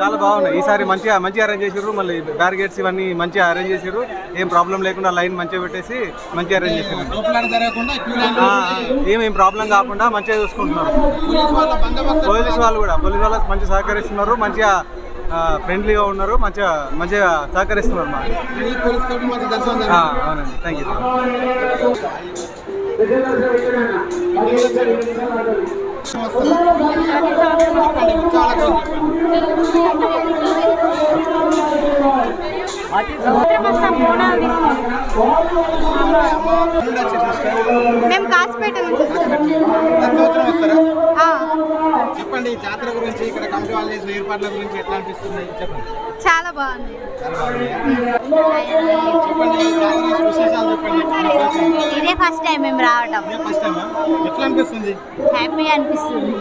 చాలా బాగున్నాయి. ఈసారి మంచిగా మంచిగా అరేంజ్ చేసారు మళ్ళీ బ్యారిగేట్స్ ఇవన్నీ మంచిగా అరేంజ్ చేసారు ఏం ప్రాబ్లం లేకుండా లైన్ మంచిగా పెట్టేసి మంచిగా అరేంజ్ చేశారు ఏమేం ప్రాబ్లం కాకుండా మంచిగా చూసుకుంటున్నారు. పోలీస్ వాళ్ళ కూడా పోలీస్ వాళ్ళు మంచిగా సహకరిస్తున్నారు. మంచిగా ఫ్రెండ్లీగా ఉన్నారు. మంచిగా మంచిగా సహకరిస్తున్నారు మాకు జరిగింది. అవునండి. థ్యాంక్ యూ చెప్పండి, మేము కాసిపేట నుంచి చెప్పండి ఈ జాతర గురించి ఇక్కడ కమిటీ వాళ్ళు చేసిన ఏర్పాట్ల గురించి ఎట్లా అనిపిస్తుంది? చెప్పండి. చాలా బాగుంది. ఇదే ఫస్ట్ టైం మేము రావటం. ఎట్లా అనిపిస్తుంది? హ్యాపీ అనిపిస్తుంది.